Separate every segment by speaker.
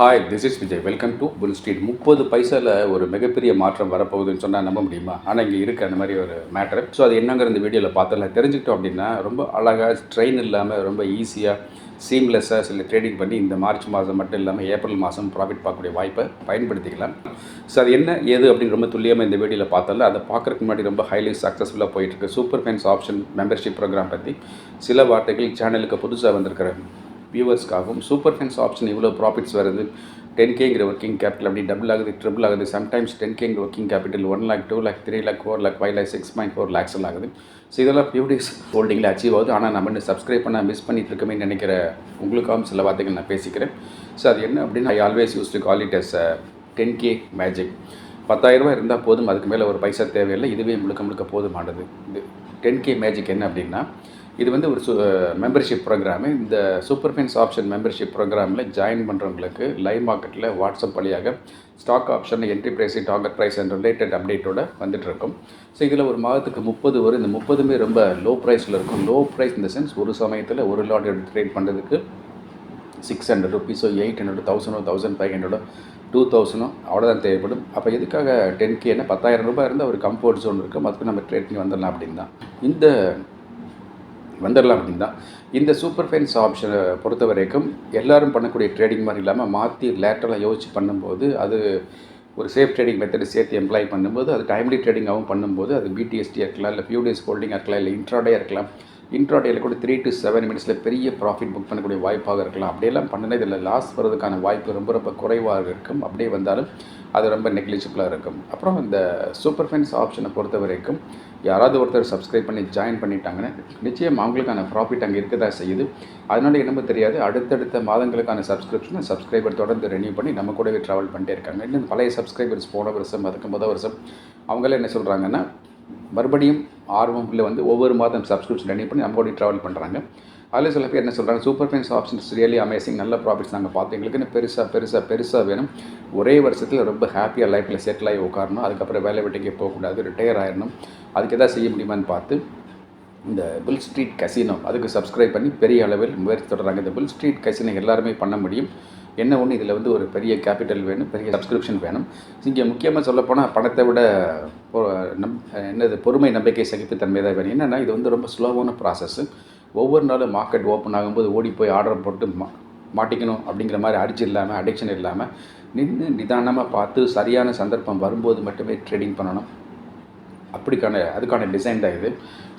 Speaker 1: Hi this is Vijay welcome to Bull Street முப்பது பைசாவில் ஒரு மிகப்பெரிய மாற்றம் வரப்போகுதுன்னு சொன்னால் நம்ப முடியுமா? ஆனால் இங்கே இருக்குது அந்த மாதிரி ஒரு மேட்ரு ஸோ அது என்னங்கிற இந்த வீடியோவில் பார்த்துடலாம் தெரிஞ்சுக்கிட்டோம் அப்படின்னா ரொம்ப அழகாக ட்ரெயின் இல்லாமல் ரொம்ப ஈஸியாக சீம்லெஸ்ஸாக சில ட்ரேடிங் பண்ணி இந்த மார்ச் மாதம் மட்டும் இல்லாமல் ஏப்ரல் மாதம் ப்ராஃபிட் பார்க்கக்கூடிய வாய்ப்பை பயன்படுத்திக்கலாம். ஸோ அது என்ன ஏது அப்படின்னு ரொம்ப துல்லியமாக இந்த வீடியோவில் பார்த்தல அதை பார்க்குறதுக்கு முன்னாடி ரொம்ப ஹைலி சக்ஸஸ்ஃபுல்லாக போயிட்டுருக்கு super fans option membership program பற்றி சில வார்த்தைகள் சேனலுக்கு புதுசாக வந்திருக்கிற வியூவர்ஸ்க்காகவும் சூப்பர் ஃபென்ஸ் ஆப்ஷன் இவ்வளோ ப்ராஃபிட்ஸ் வருது? டென் கேங்கிற ஒர்க்கிங் கேபிட்டல் அப்படி டபுள் ஆகுது ட்ரிபிள் ஆகுது. Sometimes ten கேங்கிற working capital one lakh two lakh three lakh four lakh five lakh six point four lakhs ஆகுது. ஸோ இதெல்லாம் ஃபியூ டேஸ் ஹோல்டிங்கில் அச்சீவ் ஆகுது. ஆனால் நம்ம இன்னும் சப்ஸ்கிரைப் பண்ண மிஸ் பண்ணிட்டு இருக்கமே நினைக்கிற உங்களுக்காகவும் சில வார்த்தைகள் நான் பேசிக்கிறேன். ஸோ அது என்ன அப்படின்னு I always use to call it as ten uh, K magic பத்தாயிரரூபா இருந்தால் போதும் அதுக்கு மேலே ஒரு பைசா தேவையில்லை. இதுவே முழுக்க முழுக்க போதுமானது. இது டென் கே மேஜிக் என்ன அப்படின்னா இது வந்து ஒரு மெம்பர்ஷிப் ப்ரோக்ராமு இந்த சூப்பர் ஃபென்ஸ் ஆப்ஷன் மெம்பர்ஷிப் ப்ரோக்ராமில் ஜாயின் பண்ணுறவங்களுக்கு லைவ் மார்க்கெட்டில் வாட்ஸ்அப் வழியாக stock option entry price target price and related அப்டேட்டோட வந்துட்டுருக்கும். ஸோ இதில் ஒரு மாதத்துக்கு முப்பது வரும். இந்த முப்பதுமே ரொம்ப லோ ப்ரைஸில் இருக்கும் லோ ப்ரைஸ் இந்த சென்ஸ் ஒரு சமயத்தில் ஒரு லாட் எடுத்து ட்ரேட் பண்ணுறதுக்கு சிக்ஸ் ஹண்ட்ரட் ருபீஸோ எயிட் ஹண்ட்ரட் தௌசண்டோ தௌசண்ட் ஃபைவ் ஹண்ட்ரடோ டூ தௌசண்டோ அவ்வளோதான் தேவைப்படும். அப்போ எதுக்காக டென் கேன்னா பத்தாயிரம் ரூபாய் இருந்தால் ஒரு கம்ஃபர்ட் ஜோன் இருக்கும் அதுக்கு நம்ம ட்ரேட் பண்ணி வந்துடலாம் அப்படின்னு தான் இந்த வந்துடலாம் அப்படின்னு தான் இந்த சூப்பர் ஃபைன்ஸ் ஆப்ஷனை பொறுத்த வரைக்கும் எல்லோரும் பண்ணக்கூடிய ட்ரேடிங் மாதிரி இல்லாமல் மாற்றி லேட்டரலாக யோசிச்சு பண்ணும்போது அது ஒரு சேஃப் ட்ரேடிங் மெத்தடு சேர்த்து எம்ப்ளாய் பண்ணும்போது அது டைம்லி ட்ரேடிங்காகவும் பண்ணும்போது அது பிடிஎஸ்டியாக இருக்கலாம் இல்லை ஃபியூ டேஸ் ஹோல்டிங்காக இருக்கலாம் இல்லை இன்ட்ராடே இருக்கலாம் இன்ட்ராடேயில் கூட த்ரீ டு செவன் மினிட்ஸில் பெரிய ப்ராஃபிட் புக் பண்ணக்கூடிய வாய்ப்பாக இருக்கலாம். அப்படியெல்லாம் பண்ணினா இதில் லாஸ் வர்றதுக்கான வாய்ப்பு ரொம்ப ரொம்ப குறைவாக இருக்கும். அப்படியே வந்தாலும் அது ரொம்ப நெக்லிஜிபிளாக இருக்கும். அப்புறம் இந்த சூப்பர் ஃபைன்ஸ் ஆப்ஷனை பொறுத்த வரைக்கும் யாராவது ஒருத்தர் சப்ஸ்கிரைப் பண்ணி ஜாயின் பண்ணிட்டாங்கன்னா நிச்சயம் அவங்களுக்கான ப்ராஃபிட் அங்கே இருக்கதா செய்யுது. அதனால் என்னமோ தெரியாது. அடுத்தடுத்த மாதங்களுக்கான சப்ஸ்கிரிப்ஷனை சப்ஸ்கிரைபர் தொடர்ந்து ரெனியூ பண்ணி நம்ம கூடவே ட்ராவல் பண்ணிட்டே இருக்காங்க. இன்னும் பழைய சப்ஸ்கிரைபர்ஸ் போன வருஷம் அதுக்கு முதல் வருஷம் அவங்களே என்ன சொல்கிறாங்கன்னா மறுபடியும் ஆர்வம் இல்லை வந்து ஒவ்வொரு மாதம் சப்ஸ்கிரிப்ஷன் ரெனியூ பண்ணி நம்ம கூட ட்ராவல் பண்ணுறாங்க அதில் சில பேர் என்ன சொல்கிறாங்க super fines options really amazing நல்ல ப்ராஃபிட்ஸ் நாங்கள் பார்த்தோம். எங்களுக்குன்னு பெருசாக பெருசாக பெருசாக வேணும். ஒரே வருஷத்தில் ரொம்ப ஹாப்பியாக லைஃப்பில் செட்டில் ஆகி உட்காரணும். அதுக்கப்புறம் வேலை வெட்டிக்கு போகக்கூடாது. ரிட்டையர் ஆயிடணும். அதுக்கு எதாவது செய்ய முடியுமான்னு பார்த்து இந்த புல் ஸ்ட்ரீட் கசினோ அதுக்கு சப்ஸ்கிரைப் பண்ணி பெரிய அளவில் முயற்சி தொடர்றாங்க. இந்த புல் ஸ்ட்ரீட் கசினோ எல்லாருமே பண்ண முடியும். என்ன ஒன்று இதில் வந்து ஒரு பெரிய கேபிட்டல் வேணும் பெரிய சப்ஸ்கிரிப்ஷன் வேணும். இங்கே முக்கியமாக சொல்லப்போனால் பணத்தை விட நம் என்னது பொறுமை நம்பிக்கை சகிப்புத்தன்மை தான் வேணும். என்னென்னா இது வந்து ரொம்ப ஸ்லோவான ப்ராசஸ்ஸு ஒவ்வொரு நாளும் மார்க்கெட் ஓப்பன் ஆகும்போது ஓடி போய் ஆர்டர் போட்டு மா மாட்டிக்கணும் அப்படிங்கிற மாதிரி அடிச்சு இல்லாமல் அடிக்ஷன் இல்லாமல் நின்று நிதானமாக பார்த்து சரியான சந்தர்ப்பம் வரும்போது மட்டுமே ட்ரேடிங் பண்ணணும். அப்படிக்கான அதுக்கான டிசைன் தான் இது.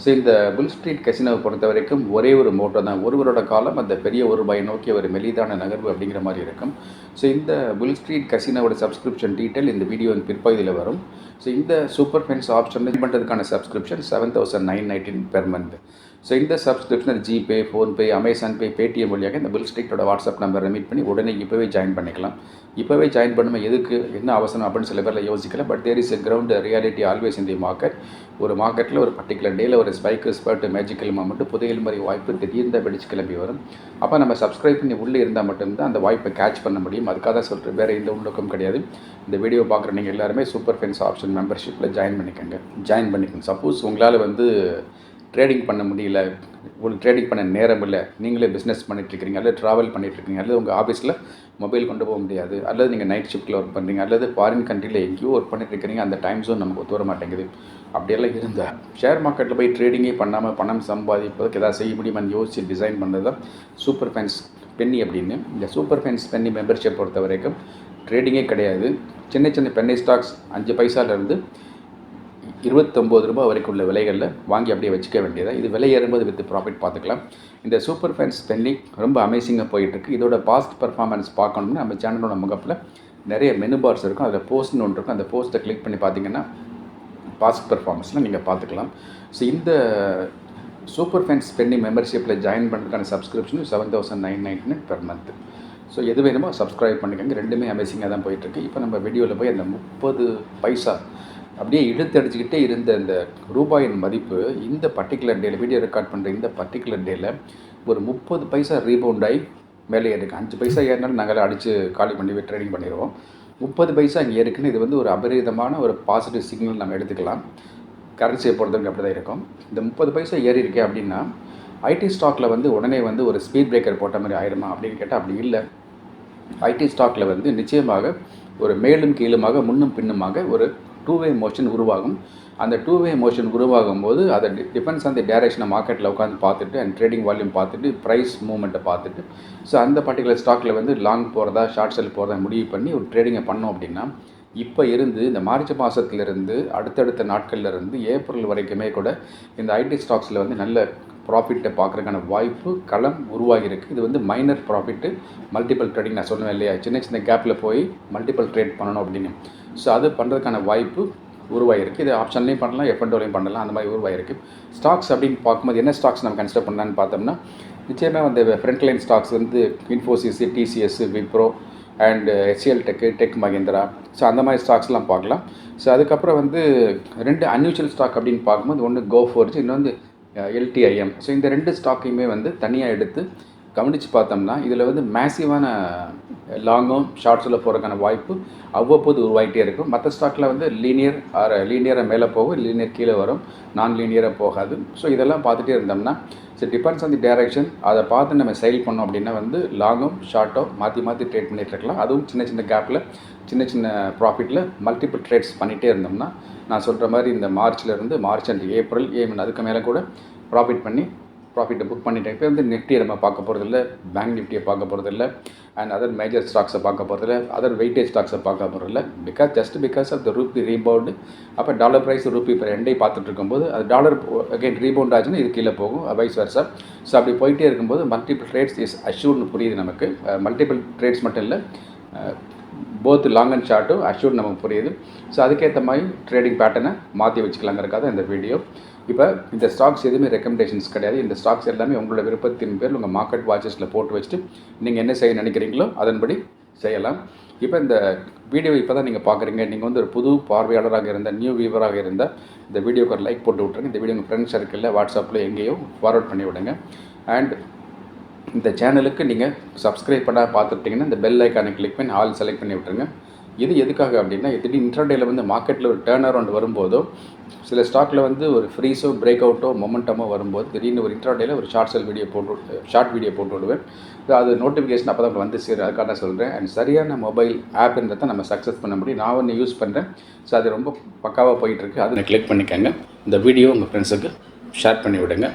Speaker 1: ஸோ இந்த புல் ஸ்ட்ரீட் கசினோவை பொறுத்த வரைக்கும் ஒரே ஒரு மோட்டோ தான். ஒருவரோட காலம் அந்த பெரிய ஒரு ரூபாயை நோக்கி ஒரு மெலிதான நகர்வு அப்படிங்கிற மாதிரி இருக்கும். ஸோ இந்த புல் ஸ்ட்ரீட் கசினோட சப்ஸ்கிரிப்ஷன் டீட்டெயில் இந்த வீடியோவின் பிற்பகுதியில் வரும். ஸோ இந்த சூப்பர் ஃபென்ஸ் ஆப்ஷன் பண்ணுறதுக்கான subscription seven thousand nine nineteen per month so இந்த subscription GPay PhonePe Amazon Pay Paytm வழியாக இந்த பில் ஸ்டிக்டோட வாட்ஸ்அப் நம்பரை மீட் பண்ணி உடனே இப்போவே ஜாயின் பண்ணிக்கலாம். இப்போவே ஜாயின் பண்ணும்போது எதுக்கு என்ன அவசரம் அப்படின்னு சில பேரில் யோசிக்கல. But there is a ground reality always இந்த மார்க்கெட் ஒரு மார்க்கெட்டில் ஒரு பர்டிகுலர் டேயில் ஒரு ஸ்பைக்கு ஸ்பர்ட் மேஜிக்கல் மட்டும் புதையல் மாதிரி வாய்ப்பு திடீர்னு வெடிச்சு கிளம்பி வரும். அப்போ நம்ம சப்ஸ்கிரைப் பண்ணி உள்ளே இருந்தால் மட்டும்தான் அந்த வாய்ப்பை கேட்ச் பண்ண முடியும். அதுக்காக தான் சொல்கிறேன் வேறு எந்த உள்ளுக்கும் கிடையாது. இந்த வீடியோ பார்க்குற நீங்கள் எல்லாருமே சூப்பர் ஃபென்ஸ் ஆப்ஷன் மெம்பர்ஷிப்பில் ஜாயின் பண்ணிக்கோங்க. ஜாயின் பண்ணிக்கோங்க. சப்போஸ் உங்களால் வந்து ட்ரேடிங் பண்ண முடியல உங்களுக்கு ட்ரேடிங் பண்ண நேரம் இல்லை நீங்களே பிஸ்னஸ் பண்ணிட்டுருக்கீங்க அல்லது ட்ராவல் பண்ணிட்டுருக்கீங்க அல்லது உங்கள் ஆஃபீஸில் மொபைல் கொண்டு போக முடியாது அல்லது நீங்கள் நைட் ஷிஃப்ட்டில் ஒர்க் பண்ணுறீங்க அல்லது ஃபாரின் கண்ட்ரியில் எங்கேயோ ஒர்க் பண்ணிட்டுருக்கீங்க அந்த டைம் ஜோன் நமக்கு ஒத்து வர மாட்டேங்குது அப்படியெல்லாம் இருந்தால் ஷேர் மார்க்கெட்டில் போய் ட்ரேடிங்கே பண்ணாமல் பணம் சம்பாதிப்பதற்கு எதாவது செய்ய முடியுமான்னு யோசிச்சு டிசைன் பண்ணது தான் சூப்பர் ஃபேன்ஸ் பென்னி அப்படின்னு. இந்த சூப்பர் ஃபேன்ஸ் பென்னி மெம்பர்ஷிப் பொறுத்த வரைக்கும் ட்ரேடிங்கே கிடையாது. சின்ன சின்ன பென்னி ஸ்டாக்ஸ் அஞ்சு பைசாலேருந்து இருபத்தொம்போது ரூபாய் வரைக்கும் உள்ள விலைகளில் வாங்கி அப்படியே வச்சுக்க வேண்டியதாக இது விலை ஏறும்போது வித் ப்ராஃபிட் பார்த்துக்கலாம். இந்த சூப்பர் ஃபேன்ஸ் ஸ்பெண்டிங் ரொம்ப அமேசிங்காக போயிட்டுருக்கு. இதோட பாஸ்ட் பர்ஃபார்மன்ஸ் பார்க்கணும்னா நம்ம சேனலோட முகப்பில் நிறைய மெனு பார்ஸ் இருக்கும். அதில் போஸ்ட்னு ஒன்று இருக்கும். அந்த போஸ்ட்டை கிளிக் பண்ணி பார்த்தீங்கன்னா பாஸ்ட் பர்ஃபார்மன்ஸில் நீங்கள் பார்த்துக்கலாம். ஸோ இந்த சூப்பர் ஃபேன்ஸ் ஸ்பெண்டிங் மெம்பர்ஷிப்பில் ஜாயின் பண்ணுறதுக்கான சப்ஸ்கிரிப்ஷனும் seven thousand nine ninety per month so எது வேணுமோ சப்ஸ்கிரைப் பண்ணிக்கோங்க ரெண்டுமே அமேசிங்காக தான் போயிட்டுருக்கு. இப்போ நம்ம வீடியோவில் போய் அந்த முப்பது பைசா அப்படியே இழுத்தடிச்சுக்கிட்டே இருந்த இந்த ரூபாயின் மதிப்பு இந்த பர்டிகுலர் டேயில் வீடியோ ரெக்கார்ட் பண்ணுற இந்த பர்டிகுலர் டேயில் ஒரு முப்பது பைசா ரீபவுண்ட் ஆகி மேலே இருக்குது அஞ்சு பைசா ஏறினாலும் நாங்கள் அடித்து காலி பண்ணி ட்ரைனிங் பண்ணிடுவோம். முப்பது பைசா இங்கே இருக்குன்னு இது வந்து ஒரு அபரிதமான ஒரு பாசிட்டிவ் சிக்னல் நம்ம எடுத்துக்கலாம். கரன்சியை பொறுத்தவரைக்கும் அப்படி தான் இருக்கும். இந்த முப்பது பைசா ஏறி இருக்கே அப்படின்னா ஐடி ஸ்டாக்கில் வந்து உடனே வந்து ஒரு ஸ்பீட் பிரேக்கர் போட்ட மாதிரி ஆயிடுமா அப்படின்னு கேட்டால் அப்படி இல்லை. ஐடி ஸ்டாக்கில் வந்து நிச்சயமாக ஒரு மேலும் கீழுமாக முன்னும் பின்னுமாக ஒரு டூ வே மோஷன் உருவாகும். அந்த டூ வே மோஷன் உருவாகும் போது அதை டிபெண்ட்ஸ் ஆன் தி டேரக்ஷனை மார்க்கெட்டில் உட்காந்து பார்த்துட்டு அண்ட் ட்ரேடிங் வால்யூம் பார்த்துட்டு ப்ரைஸ் மூவ்மெண்ட்டை பார்த்துட்டு ஸோ அந்த பர்டிகுலர் ஸ்டாக்கில் வந்து லாங் போகிறதா ஷார்ட் செல் போகிறதா முடிவு பண்ணி ஒரு ட்ரேடிங்கை பண்ணோம் அப்படின்னா இப்போ இருந்து இந்த மார்ச் மாதத்துலேருந்து அடுத்தடுத்த நாட்கள்லேருந்து ஏப்ரல் வரைக்குமே கூட இந்த ஐடி ஸ்டாக்ஸில் வந்து நல்ல ப்ராஃபிட்டை பார்க்குறதுக்கான வாய்ப்பு களம் உருவாகியிருக்கு. இது வந்து மைனர் ப்ராஃபிட்டு மல்டிபிள் ட்ரேடிங் நான் சொல்லுவேன் இல்லையா? சின்ன சின்ன கேப்பில் போய் மல்டிபிள் ட்ரேட் பண்ணணும் அப்படின்னு. ஸோ அது பண்ணுறதுக்கான வாய்ப்பு உருவாகிருக்கு இது ஆப்ஷன்லையும் பண்ணலாம் எஃப்என்டோலையும் பண்ணலாம் அந்த மாதிரி உருவாகிருக்கு ஸ்டாக்ஸ் அப்படின்னு பார்க்கும்போது என்ன ஸ்டாக்ஸ் நம்ம கன்சிடர் பண்ணலான்னு பார்த்தோம்னா நிச்சயமாக வந்து ஃப்ரண்ட் லைன் ஸ்டாக்ஸ் வந்து Infosys TCS Wipro and HCL tech tech Mahindra so அந்த மாதிரி ஸ்டாக்ஸ்லாம் பார்க்கலாம். ஸோ அதுக்கப்புறம் வந்து ரெண்டு அன்யூஷுவல் ஸ்டாக் அப்படின்னு பார்க்கும்போது ஒன்று கோ ஃபோர்ஜ் இன்னொன்று எல்டிஐஎம் ஸோ இந்த ரெண்டு ஸ்டாக்கையுமே வந்து தனியாக எடுத்து கவனித்து பார்த்தோம்னா இதில் வந்து மேசிவான லாங்கும் ஷார்ட்ஸில் போகிறதுக்கான வாய்ப்பு அவ்வப்போது உருவாகிட்டே இருக்கும். மற்ற ஸ்டாக்கில் வந்து லீனியர் ஆர் லீனியராக மேலே போகும் லீனியர் கீழே வரும் நான் லீனியராக போகாது. ஸோ இதெல்லாம் பார்த்துட்டே இருந்தோம்னா so depends on the direction அதை பார்த்து நம்ம செயல் பண்ணோம் அப்படின்னா வந்து லாங்கும் ஷார்ட்டோ மாற்றி மாற்றி ட்ரேட் பண்ணிகிட்டு இருக்கலாம். அதுவும் சின்ன சின்ன கேப்பில் சின்ன சின்ன ப்ராஃபிட்டில் மல்டிபிள் ட்ரேட்ஸ் பண்ணிகிட்டே இருந்தோம்னா நான் சொல்கிற மாதிரி இந்த மார்ச்லேருந்து மார்ச் அண்ட் ஏப்ரல் ஏ அதுக்கு மேலே கூட ப்ராஃபிட் பண்ணி ப்ராஃபிட்டை புக் பண்ணிட்டேன். இப்போ வந்து நிஃப்டியை நம்ம பார்க்க போகிறதில்ல பேங்க் நிஃப்டியை பார்க்க போகிறதில்ல அண்ட் அதர் மேஜர் ஸ்டாக்ஸை பார்க்க போகிறதில்ல அதர் வெயிட்டேஜ் ஸ்டாக்ஸை பார்க்க போகிறதில்ல because just because of the rupee rebound அப்போ டாலர் ப்ரைஸ் ரூபி இப்போ ரெண்டையும் பார்த்துட்டு இருக்கும்போது அது டாலர் அகைன் ரீபவுண்ட் ஆச்சுன்னா இது கீழே போகும் வைஸ் வருஷா ஸோ அப்படி போயிட்டே இருக்கும்போது மல்டிபிள் ட்ரேட்ஸ் இஸ் அஷ்யூர்னு புரியுது நமக்கு. மல்டிபிள் ட்ரேட்ஸ் மட்டும் இல்லை. போத் லாங் அண்ட் ஷார்ட்டும் அஷ்யூர்ட் நமக்கு புரியுது. ஸோ அதுக்கேற்ற மாதிரி ட்ரேடிங் பேட்டர்னை மாற்றி வச்சுக்கலாங்கிறக்காக இந்த வீடியோ இப்போ இந்த ஸ்டாக்ஸ் எதுவுமே ரெக்கமெண்டேஷன்ஸ் கிடையாது. இந்த ஸ்டாக்ஸ் எல்லாமே உங்களோட விருப்பத்தின் பேர் உங்கள் மார்க்கெட் வாட்சஸில் போட்டு வச்சுட்டு நீங்கள் என்ன செய்ய நினைக்கிறீங்களோ அதன்படி செய்யலாம். இப்போ இந்த வீடியோ இப்போ தான் நீங்கள் பார்க்குறீங்க நீங்கள் வந்து ஒரு புது பார்வையாளராக இருந்தால் நியூ வியூவராக இருந்தால் இந்த வீடியோக்கு ஒரு லைக் போட்டு விட்ருங்க இந்த வீடியோ உங்கள் ஃப்ரெண்ட்ஸ் சர்க்கிளில் வாட்ஸ்அப்பில் எங்கேயோ ஃபார்வர்ட் பண்ணி விடுங்க. அண்ட் இந்த சேனலுக்கு நீங்கள் சப்ஸ்கிரைப் பண்ண பார்த்துட்டிங்கன்னா இந்த பெல் ஐக்கானை கிளிக் பண்ணி ஆல் செலக்ட் பண்ணி விட்டுருங்க. இது எதுக்காக அப்படின்னா திடீர்னு இன்டர்டேயில் வந்து மார்க்கெட்டில் ஒரு டேர்ன் அரவுண்ட் வரும்போதோ சில ஸ்டாக்கில் வந்து ஒரு ஃப்ரீஸோ பிரேக் அவுட்டோ மொமெண்டமோ வரும்போது திடீர்னு ஒரு இன்டர்டேயில் ஒரு ஷார்ட் செல் வீடியோ போட்டு ஷார்ட் வீடியோ போட்டு விடுவேன். அது நோட்டிஃபிகேஷன் அப்போ தான் வந்து சேரும். அதுக்காக நான் சொல்கிறேன் அண்ட் சரியான மொபைல் ஆப்ன்றதை நம்ம சக்ஸஸ் பண்ண முடியும். நான் ஒன்று யூஸ் பண்ணுறேன் ஸோ அது ரொம்ப பக்காவாக போயிட்டுருக்கு. அதை கிளிக் பண்ணிக்கோங்க. இந்த வீடியோ உங்கள் ஃப்ரெண்ட்ஸுக்கு ஷேர் பண்ணி விடுங்க.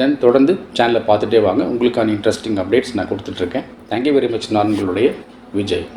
Speaker 1: தென் தொடர்ந்து சேனலை பார்த்துட்டே வாங்க. உங்களுக்கான இன்ட்ரெஸ்டிங் அப்டேட்ஸ் நான் கொடுத்துட்ருக்கேன் தேங்க்யூ வெரி மச் நான் உங்களுடைய விஜய்.